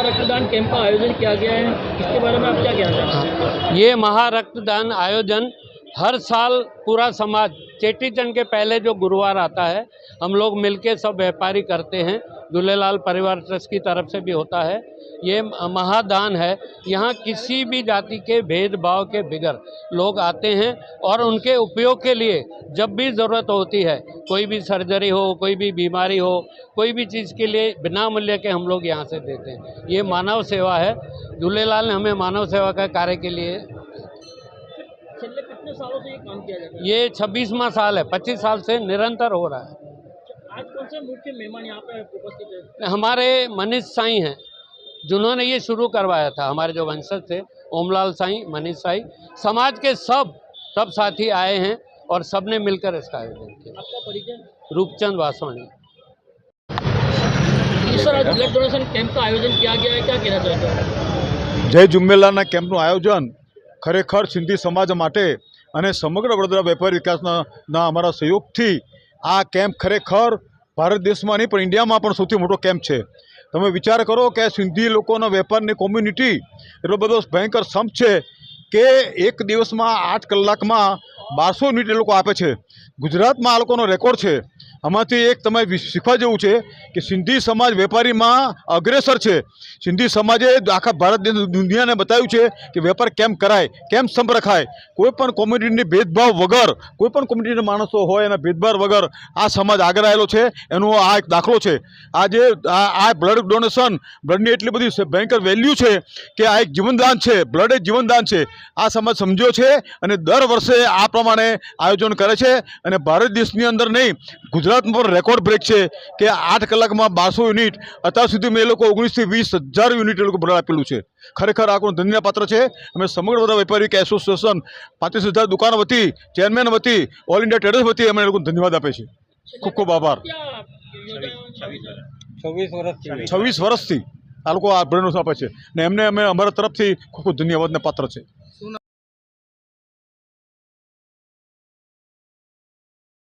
रक्तदान कैंप का आयोजन किया गया है। इसके बारे में आप क्या कहना चाहते हैं? ये महारक्तदान आयोजन हर साल पूरा समाज चेटीचंड के पहले जो गुरुवार आता है, हम लोग मिलके सब व्यापारी करते हैं। झूलेलाल परिवार ट्रस्ट की तरफ़ से भी होता है। ये महादान है। यहाँ किसी भी जाति के भेदभाव के बिगर लोग आते हैं और उनके उपयोग के लिए जब भी ज़रूरत होती है, कोई भी सर्जरी हो, कोई भी बीमारी हो, कोई भी चीज़ के लिए बिना मूल्य के हम लोग यहाँ से देते हैं। ये मानव सेवा है। झूलेलाल ने हमें मानव सेवा का कार्य के लिए कितने सालों से ये काम किया जाता ये छब्बीसवा साल है पच्चीस साल से निरंतर हो रहा है है आज कौन से मुख्य मेहमान यहाँ पे उपस्थित है हमारे मनीष साईं हैं जिन्होंने ये शुरू करवाया था हमारे जो वंशज थे ओमलाल साईं मनीष साईं समाज के सब सब साथी आए हैं और सब ने मिलकर इसका आयोजन किया आपका परिचय रूपचंद वासवाणी जी सर आज ब्लड डोनेशन कैंप का आयोजन किया गया है क्या कहना चाहते हैं જય ઝુમ્મેલાના કેમ્પનું આયોજન ખરેખર સિંધી સમાજ માટે અને સમગ્ર વડોદરા વેપાર વિકાસના અમારા સહયોગથી આ કેમ્પ ખરેખર ભારત દેશમાં નહીં, પણ ઇન્ડિયામાં પણ સૌથી મોટો કેમ્પ છે. તમે વિચાર કરો કે સિંધી લોકોના વેપારની કોમ્યુનિટી એટલો બધો ભયંકર સંપ છે કે એક દિવસમાં આઠ કલાકમાં બારસો યુનિટ એ લોકો આપે છે. ગુજરાતમાં આ લોકોનો રેકોર્ડ છે. આમાંથી એક તમે વિ- શીખવા જેવું છે કે સિંધી સમાજ વેપારીમાં અગ્રેસર છે. સિંધી સમાજે આખા ભારત દુનિયાને બતાવ્યું છે કે વેપાર કેમ કરાય, કેમ સંપ રખાય. કોઈપણ કોમ્યુનિટીની ભેદભાવ વગર કોઈપણ કોમ્યુનિટીના માણસો હોય એના ભેદભાવ વગર આ સમાજ આગળ આવેલો છે, એનો આ એક દાખલો છે. આ આ બ્લડ ડોનેશન બ્લડની એટલી બધી ભયંકર વેલ્યુ છે કે આ એક જીવનદાન છે બ્લડ એ જીવનદાન છે. આ સમાજ સમજ્યો છે અને દર વર્ષે આ પ્રમાણે આયોજન કરે છે અને ભારત દેશની અંદર નહીં ભારત પર રેકોર્ડ બ્રેક છે કે આઠ કલાકમાં બારસો યુનિટ અત્યાર સુધી મેં એ લોકો ઓગણીસથી વીસ હજાર યુનિટ એ લોકો ભરાડ આપેલું છે. ખરેખર આ કોઈ ધન્યપાત્ર છે? અમે સમગ્ર બધા વેપારી કે એસોસિએશન પાંત્રીસ હજાર દુકાન વતી ચેરમેન વતી ઓલ ઇન્ડિયા ટ્રેડર્સ વતી અમે એ લોકોને ધન્યવાદ આપે છે. ખૂબ ખૂબ આભાર. છવ્વીસ વર્ષથી આ લોકો આ અભિનંદન આપે છે. ને એમને અમે અમારા તરફથી ખૂબ ખૂબ ધન્યવાદને પાત્ર છે.